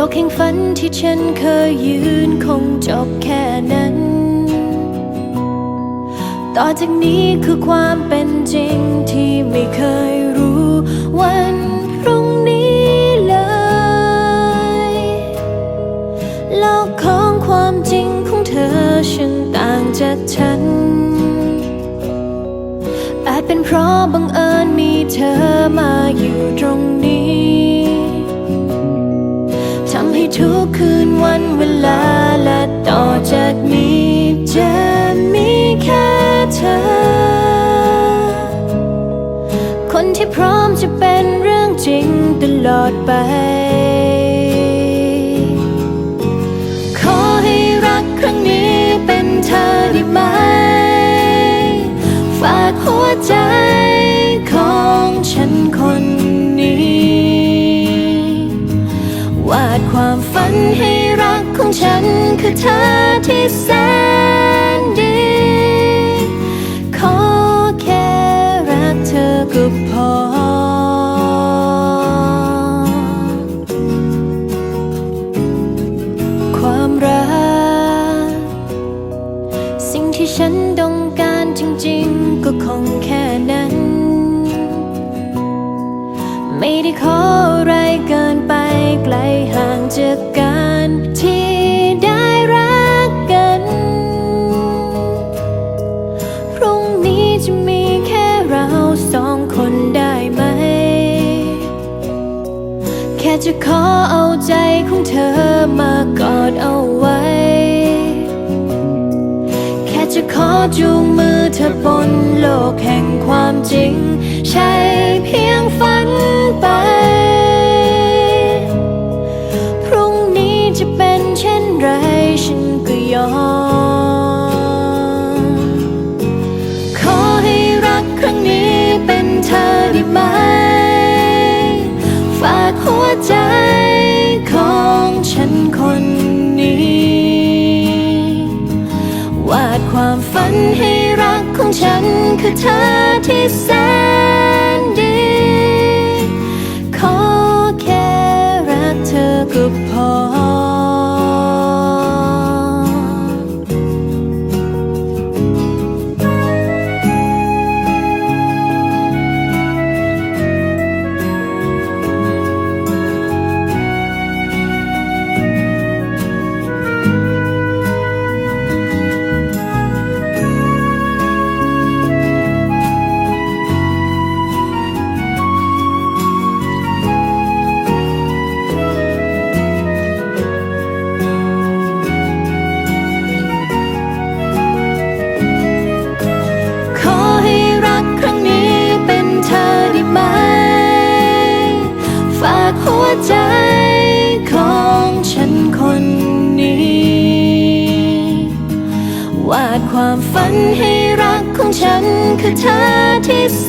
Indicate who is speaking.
Speaker 1: ลกแห่งฝันที่ฉันเคยยืนคงจบแค่นั้น ต่อจากนี้คือความเป็นจริงที่ไม่เคยรู้วันพรุ่งนี้เลย โลกของความจริงของเธอช่างต่างจากฉัน อาจเป็นเพราะบังเอิญมีเธอมาอยู่ตรงนี้ ทุกคืนวันเวลาและต่อจากนี้จะมีแค่เธอ คนที่พร้อมจะเป็นเรื่องจริงตลอดไป ขอให้รักครั้งนี้เป็นเธอได้ไหม ดความฝันให้รักของฉัน คือเธอที่แสนดี ขอแค่รักเธอก็พอ ความรัก สิ่งที่ฉันต้องการจริงๆ ก็คงแค่นั้น ไม่ได้ขออะไรกิน จะขอเอาใจของเธอมากอดเอาไว้ แค่จะขอจูงมือเธอบนโลกแห่งความจริง ใช่เพียงฝันไป ของฉันคือเธอที่แสนดี ขอแค่รักเธอก็พอ ความฝันให้รักของฉันคือเธอที่แส